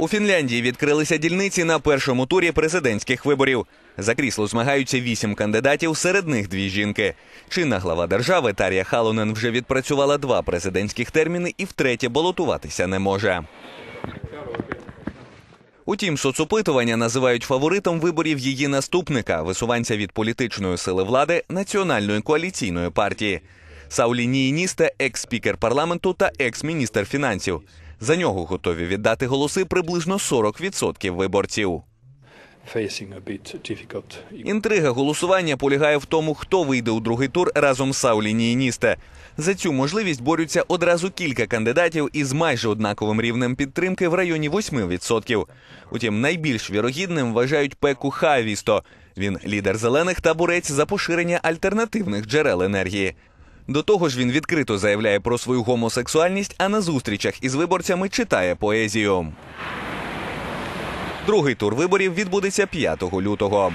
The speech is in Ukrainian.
У Фінляндії відкрилися дільниці на першому турі президентських виборів. За крісло змагаються вісім кандидатів, серед них дві жінки. Чинна глава держави Тарія Халонен вже відпрацювала два президентських терміни і втретє балотуватися не може. Утім, соцопитування називають фаворитом виборів її наступника, висуванця від політичної сили влади Національної коаліційної партії. Саулі Ніїністе – екс-спікер парламенту та екс-міністр фінансів. За нього готові віддати голоси приблизно 40% виборців. Інтрига голосування полягає в тому, хто вийде у другий тур разом з Саулі Ніїністе. За цю можливість борються одразу кілька кандидатів із майже однаковим рівнем підтримки в районі 8%. Утім, найбільш вірогідним вважають Пеку Хавісто. Він лідер зелених та борець за поширення альтернативних джерел енергії. До того ж, він відкрито заявляє про свою гомосексуальність, а на зустрічах із виборцями читає поезію. Другий тур виборів відбудеться 5 лютого.